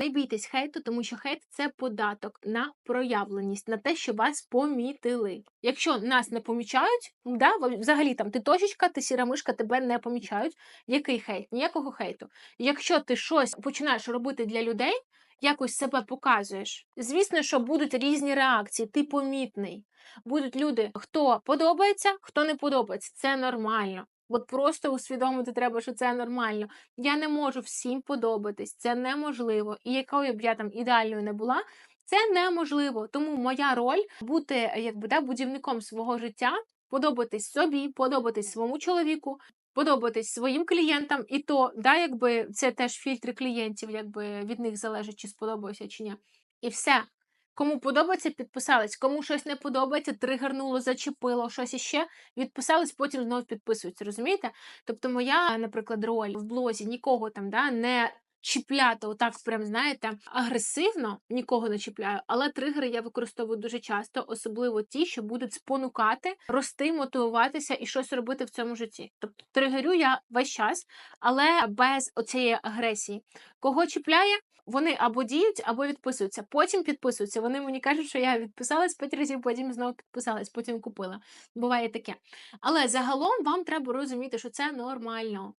Не бійтесь хейту, тому що хейт це податок на проявленість, на те, що вас помітили. Якщо нас не помічають, да, взагалі там ти точечка, ти сіра мишка, тебе не помічають. Який хейт? Ніякого хейту. Якщо ти щось починаєш робити для людей, якось себе показуєш. Звісно, що будуть різні реакції, ти помітний. Будуть люди, хто подобається, хто не подобається. Це нормально. От просто усвідомити треба, що це нормально. Я не можу всім подобатись, це неможливо. І якою б я там ідеальною не була, це неможливо. Тому моя роль бути е, якби да, будівником свого життя, подобатись собі, подобатись своєму чоловіку, подобатись своїм клієнтам, і то, да, якби це теж фільтри клієнтів, якби від них залежить, чи сподобається чи ні. І все. Кому подобається, підписались. Кому щось не подобається, тригернуло, зачепило, щось іще, відписались, потім знову підписуються. Розумієте? Тобто, моя, наприклад, роль в блозі нікого там да, не чіпляти, отак, прям знаєте, агресивно нікого не чіпляю, але тригери я використовую дуже часто, особливо ті, що будуть спонукати, рости, мотивуватися і щось робити в цьому житті. Тобто тригерю я весь час, але без оцієї агресії. Кого чіпляє? Вони або діють, або відписуються. Потім підписуються. Вони мені кажуть, що я відписалась п'ять разів, потім знову підписалась, потім купила. Буває таке. Але загалом вам треба розуміти, що це нормально.